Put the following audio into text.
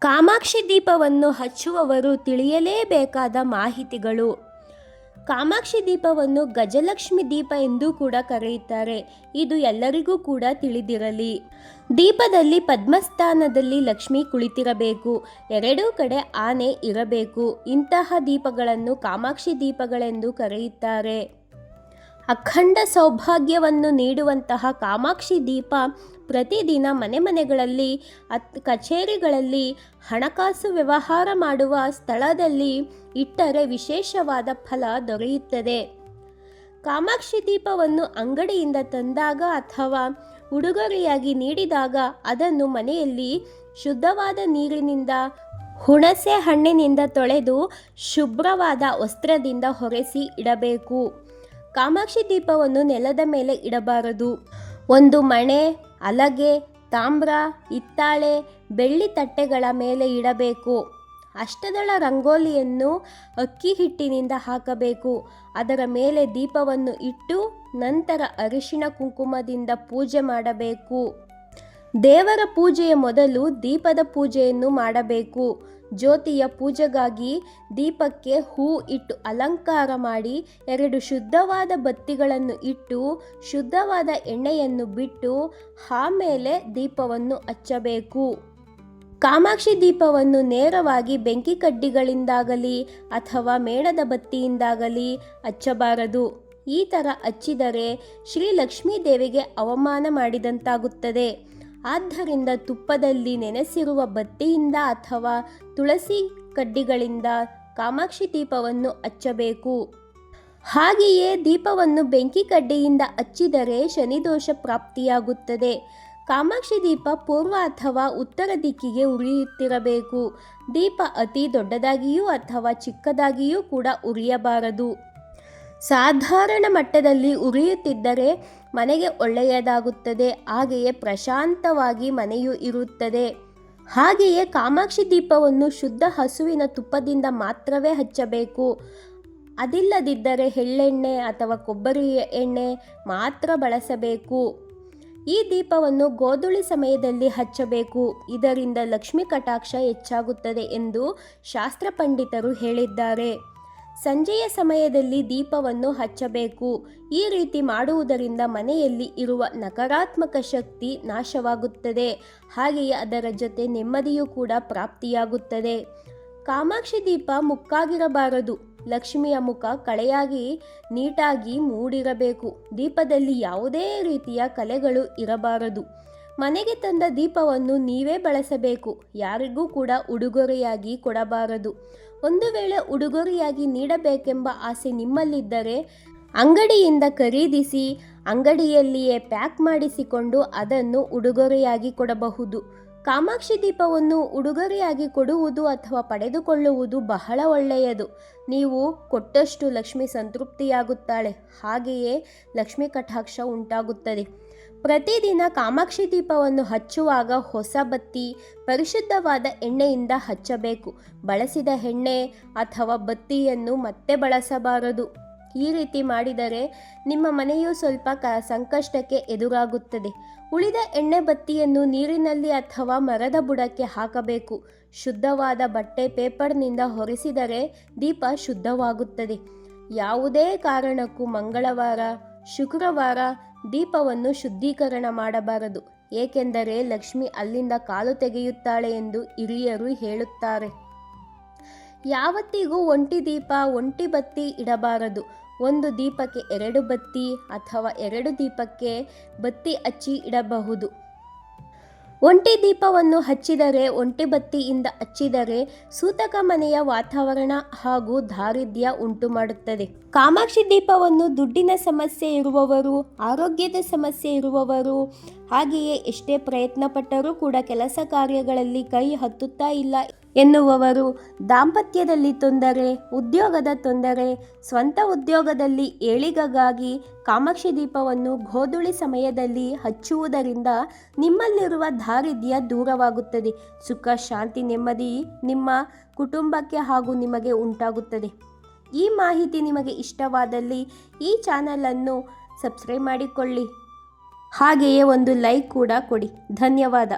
ಕಾಮಾಕ್ಷಿ ದೀಪವನ್ನು ಹಚ್ಚುವವರು ತಿಳಿಯಲೇಬೇಕಾದ ಮಾಹಿತಿಗಳು. ಕಾಮಾಕ್ಷಿ ದೀಪವನ್ನು ಗಜಲಕ್ಷ್ಮಿ ದೀಪ ಎಂದು ಕೂಡ ಕರೆಯುತ್ತಾರೆ. ಇದು ಎಲ್ಲರಿಗೂ ಕೂಡ ತಿಳಿದಿರಲಿ. ದೀಪದಲ್ಲಿ ಪದ್ಮಸ್ಥಾನದಲ್ಲಿ ಲಕ್ಷ್ಮಿ ಕುಳಿತಿರಬೇಕು. ಎರಡೂ ಕಡೆ ಆನೆ ಇರಬೇಕು. ಇಂತಹ ದೀಪಗಳನ್ನು ಕಾಮಾಕ್ಷಿ ದೀಪಗಳೆಂದು ಕರೆಯುತ್ತಾರೆ. ಅಖಂಡ ಸೌಭಾಗ್ಯವನ್ನು ನೀಡುವಂತಹ ಕಾಮಾಕ್ಷಿ ದೀಪ ಪ್ರತಿದಿನ ಮನೆ ಮನೆಗಳಲ್ಲಿ, ಅತ್ ಕಚೇರಿಗಳಲ್ಲಿ, ಹಣಕಾಸು ವ್ಯವಹಾರ ಮಾಡುವ ಸ್ಥಳದಲ್ಲಿ ಇಟ್ಟರೆ ವಿಶೇಷವಾದ ಫಲ ದೊರೆಯುತ್ತದೆ. ಕಾಮಾಕ್ಷಿ ದೀಪವನ್ನು ಅಂಗಡಿಯಿಂದ ತಂದಾಗ ಅಥವಾ ಉಡುಗೊರೆಯಾಗಿ ನೀಡಿದಾಗ ಅದನ್ನು ಮನೆಯಲ್ಲಿ ಶುದ್ಧವಾದ ನೀರಿನಿಂದ, ಹುಣಸೆ ಹಣ್ಣಿನಿಂದ ತೊಳೆದು ಶುಭ್ರವಾದ ವಸ್ತ್ರದಿಂದ ಹೊರೆಸಿ ಇಡಬೇಕು. ಕಾಮಾಕ್ಷಿ ದೀಪವನ್ನು ನೆಲದ ಮೇಲೆ ಇಡಬಾರದು. ಒಂದು ಮಣೆ, ಅಲಗೆ, ತಾಮ್ರ, ಹಿತ್ತಾಳೆ, ಬೆಳ್ಳಿ ತಟ್ಟೆಗಳ ಮೇಲೆ ಇಡಬೇಕು. ಅಷ್ಟದಳ ರಂಗೋಲಿಯನ್ನು ಅಕ್ಕಿ ಹಿಟ್ಟಿನಿಂದ ಹಾಕಬೇಕು. ಅದರ ಮೇಲೆ ದೀಪವನ್ನು ಇಟ್ಟು ನಂತರ ಅರಿಶಿನ ಕುಂಕುಮದಿಂದ ಪೂಜೆ ಮಾಡಬೇಕು. ದೇವರ ಪೂಜೆಯ ಮೊದಲು ದೀಪದ ಪೂಜೆಯನ್ನು ಮಾಡಬೇಕು. ಜ್ಯೋತಿಯ ಪೂಜೆಗಾಗಿ ದೀಪಕ್ಕೆ ಹೂ ಇಟ್ಟು ಅಲಂಕಾರ ಮಾಡಿ ಎರಡು ಶುದ್ಧವಾದ ಬತ್ತಿಗಳನ್ನು ಇಟ್ಟು ಶುದ್ಧವಾದ ಎಣ್ಣೆಯನ್ನು ಬಿಟ್ಟು ಆಮೇಲೆ ದೀಪವನ್ನು ಹಚ್ಚಬೇಕು. ಕಾಮಾಕ್ಷಿ ದೀಪವನ್ನು ನೇರವಾಗಿ ಬೆಂಕಿ ಕಡ್ಡಿಗಳಿಂದಾಗಲಿ ಅಥವಾ ಮೇಣದ ಬತ್ತಿಯಿಂದಾಗಲಿ ಹಚ್ಚಬಾರದು. ಈ ಥರ ಹಚ್ಚಿದರೆ ಶ್ರೀ ಲಕ್ಷ್ಮೀ ದೇವಿಗೆ ಅವಮಾನ ಮಾಡಿದಂತಾಗುತ್ತದೆ. ಆದ್ದರಿಂದ ತುಪ್ಪದಲ್ಲಿ ನೆನೆಸಿರುವ ಬತ್ತಿಯಿಂದ ಅಥವಾ ತುಳಸಿ ಕಡ್ಡಿಗಳಿಂದ ಕಾಮಾಕ್ಷಿ ದೀಪವನ್ನು ಹಚ್ಚಬೇಕು. ಹಾಗೆಯೇ ದೀಪವನ್ನು ಬೆಂಕಿ ಕಡ್ಡಿಯಿಂದ ಹಚ್ಚಿದರೆ ಶನಿದೋಷ ಪ್ರಾಪ್ತಿಯಾಗುತ್ತದೆ. ಕಾಮಾಕ್ಷಿ ದೀಪ ಪೂರ್ವ ಅಥವಾ ಉತ್ತರ ದಿಕ್ಕಿಗೆ ಉರಿಯುತ್ತಿರಬೇಕು. ದೀಪ ಅತಿ ದೊಡ್ಡದಾಗಿಯೂ ಅಥವಾ ಚಿಕ್ಕದಾಗಿಯೂ ಕೂಡ ಉರಿಯಬಾರದು. ಸಾಧಾರಣ ಮಟ್ಟದಲ್ಲಿ ಉರಿಯುತ್ತಿದ್ದರೆ ಮನೆಗೆ ಒಳ್ಳೆಯದಾಗುತ್ತದೆ, ಹಾಗೆಯೇ ಪ್ರಶಾಂತವಾಗಿ ಮನೆಯು ಇರುತ್ತದೆ. ಹಾಗೆಯೇ ಕಾಮಾಕ್ಷಿ ದೀಪವನ್ನು ಶುದ್ಧ ಹಸುವಿನ ತುಪ್ಪದಿಂದ ಮಾತ್ರವೇ ಹಚ್ಚಬೇಕು. ಅದಿಲ್ಲದಿದ್ದರೆ ಎಳ್ಳೆಣ್ಣೆ ಅಥವಾ ಕೊಬ್ಬರಿ ಎಣ್ಣೆ ಮಾತ್ರ ಬಳಸಬೇಕು. ಈ ದೀಪವನ್ನು ಗೋಧುಳಿ ಸಮಯದಲ್ಲಿ ಹಚ್ಚಬೇಕು. ಇದರಿಂದ ಲಕ್ಷ್ಮೀ ಕಟಾಕ್ಷ ಹೆಚ್ಚಾಗುತ್ತದೆ ಎಂದು ಶಾಸ್ತ್ರ ಪಂಡಿತರು ಹೇಳಿದ್ದಾರೆ. ಸಂಜೆಯ ಸಮಯದಲ್ಲಿ ದೀಪವನ್ನು ಹಚ್ಚಬೇಕು. ಈ ರೀತಿ ಮಾಡುವುದರಿಂದ ಮನೆಯಲ್ಲಿ ಇರುವ ನಕಾರಾತ್ಮಕ ಶಕ್ತಿ ನಾಶವಾಗುತ್ತದೆ. ಹಾಗೆಯೇ ಅದರ ಜೊತೆ ನೆಮ್ಮದಿಯೂ ಕೂಡ ಪ್ರಾಪ್ತಿಯಾಗುತ್ತದೆ. ಕಾಮಾಕ್ಷಿ ದೀಪ ಮುಕ್ಕಾಗಿರಬಾರದು. ಲಕ್ಷ್ಮಿಯ ಮುಖ ಕಳೆಯಾಗಿ, ನೀಟಾಗಿ ಮೂಡಿರಬೇಕು. ದೀಪದಲ್ಲಿ ಯಾವುದೇ ರೀತಿಯ ಕಲೆಗಳು ಇರಬಾರದು. ಮನೆಗೆ ತಂದ ದೀಪವನ್ನು ನೀವೇ ಬಳಸಬೇಕು. ಯಾರಿಗೂ ಕೂಡ ಉಡುಗೊರೆಯಾಗಿ ಕೊಡಬಾರದು. ಒಂದು ವೇಳೆ ಉಡುಗೊರೆಯಾಗಿ ನೀಡಬೇಕೆಂಬ ಆಸೆ ನಿಮ್ಮಲ್ಲಿದ್ದರೆ ಅಂಗಡಿಯಿಂದ ಖರೀದಿಸಿ ಅಂಗಡಿಯಲ್ಲಿಯೇ ಪ್ಯಾಕ್ ಮಾಡಿಸಿಕೊಂಡು ಅದನ್ನು ಉಡುಗೊರೆಯಾಗಿ ಕೊಡಬಹುದು. ಕಾಮಾಕ್ಷಿ ದೀಪವನ್ನು ಉಡುಗೊರೆಯಾಗಿ ಕೊಡುವುದು ಅಥವಾ ಪಡೆದುಕೊಳ್ಳುವುದು ಬಹಳ ಒಳ್ಳೆಯದು. ನೀವು ಕೊಟ್ಟಷ್ಟು ಲಕ್ಷ್ಮಿ ಸಂತೃಪ್ತಿಯಾಗುತ್ತಾಳೆ. ಹಾಗೆಯೇ ಲಕ್ಷ್ಮಿ ಕಟಾಕ್ಷ ಉಂಟಾಗುತ್ತದೆ. ಪ್ರತಿದಿನ ಕಾಮಾಕ್ಷಿ ದೀಪವನ್ನು ಹಚ್ಚುವಾಗ ಹೊಸ ಬತ್ತಿ, ಪರಿಶುದ್ಧವಾದ ಎಣ್ಣೆಯಿಂದ ಹಚ್ಚಬೇಕು. ಬಳಸಿದ ಎಣ್ಣೆ ಅಥವಾ ಬತ್ತಿಯನ್ನು ಮತ್ತೆ ಬಳಸಬಾರದು. ಈ ರೀತಿ ಮಾಡಿದರೆ ನಿಮ್ಮ ಮನೆಯು ಸ್ವಲ್ಪ ಕ ಸಂಕಷ್ಟಕ್ಕೆ ಎದುರಾಗುತ್ತದೆ. ಉಳಿದ ಎಣ್ಣೆ ಬತ್ತಿಯನ್ನು ನೀರಿನಲ್ಲಿ ಅಥವಾ ಮರದ ಬುಡಕ್ಕೆ ಹಾಕಬೇಕು. ಶುದ್ಧವಾದ ಬಟ್ಟೆ ಪೇಪರ್ನಿಂದ ಹೊರಿಸಿದರೆ ದೀಪ ಶುದ್ಧವಾಗುತ್ತದೆ. ಯಾವುದೇ ಕಾರಣಕ್ಕೂ ಮಂಗಳವಾರ, ಶುಕ್ರವಾರ ದೀಪವನ್ನು ಶುದ್ಧೀಕರಣ ಮಾಡಬಾರದು. ಏಕೆಂದರೆ ಲಕ್ಷ್ಮಿ ಅಲ್ಲಿಂದ ಕಾಲು ತೆಗೆಯುತ್ತಾಳೆ ಎಂದು ಹಿರಿಯರು ಹೇಳುತ್ತಾರೆ. ಯಾವತ್ತಿಗೂ ಒಂಟಿ ದೀಪ, ಒಂಟಿ ಬತ್ತಿ ಇಡಬಾರದು. ಒಂದು ದೀಪಕ್ಕೆ ಎರಡು ಬತ್ತಿ ಅಥವಾ ಎರಡು ದೀಪಕ್ಕೆ ಬತ್ತಿ ಹಚ್ಚಿ ಇಡಬಹುದು. ಒಂಟಿ ದೀಪವನ್ನು ಹಚ್ಚಿದರೆ ಒಂಟಿ ಬತ್ತಿಯಿಂದ ಹಚ್ಚಿದರೆ ಸೂತಕ ಮನೆಯ ವಾತಾವರಣ ಹಾಗೂ ದಾರಿದ್ರ್ಯ ಉಂಟು ಮಾಡುತ್ತದೆ ಕಾಮಾಕ್ಷಿ ದೀಪವನ್ನು ದುಡ್ಡಿನ ಸಮಸ್ಯೆ ಇರುವವರು, ಆರೋಗ್ಯದ ಸಮಸ್ಯೆ ಇರುವವರು ಹಾಗೆಯೇ ಎಷ್ಟೇ ಪ್ರಯತ್ನ ಪಟ್ಟರೂ ಕೂಡ ಕೆಲಸ ಕಾರ್ಯಗಳಲ್ಲಿ ಕೈ ಹತ್ತುತ್ತಾ ಇಲ್ಲ ಎನ್ನುವವರು ದಾಂಪತ್ಯದಲ್ಲಿ ತೊಂದರೆ, ಉದ್ಯೋಗದ ತೊಂದರೆ, ಸ್ವಂತ ಉದ್ಯೋಗದಲ್ಲಿ ಏಳಿಗೆಗಾಗಿ ಕಾಮಾಕ್ಷಿ ದೀಪವನ್ನು ಗೋಧುಳಿ ಸಮಯದಲ್ಲಿ ಹಚ್ಚುವುದರಿಂದ ನಿಮ್ಮಲ್ಲಿರುವ ದಾರಿದ್ರ್ಯ ದೂರವಾಗುತ್ತದೆ. ಸುಖ, ಶಾಂತಿ, ನೆಮ್ಮದಿ ನಿಮ್ಮ ಕುಟುಂಬಕ್ಕೆ ಹಾಗೂ ನಿಮಗೆ ಉಂಟಾಗುತ್ತದೆ. ಈ ಮಾಹಿತಿ ನಿಮಗೆ ಇಷ್ಟವಾದಲ್ಲಿ ಈ ಚಾನಲನ್ನು ಸಬ್ಸ್ಕ್ರೈಬ್ ಮಾಡಿಕೊಳ್ಳಿ. ಹಾಗೆಯೇ ಒಂದು ಲೈಕ್ ಕೂಡ ಕೊಡಿ. ಧನ್ಯವಾದ.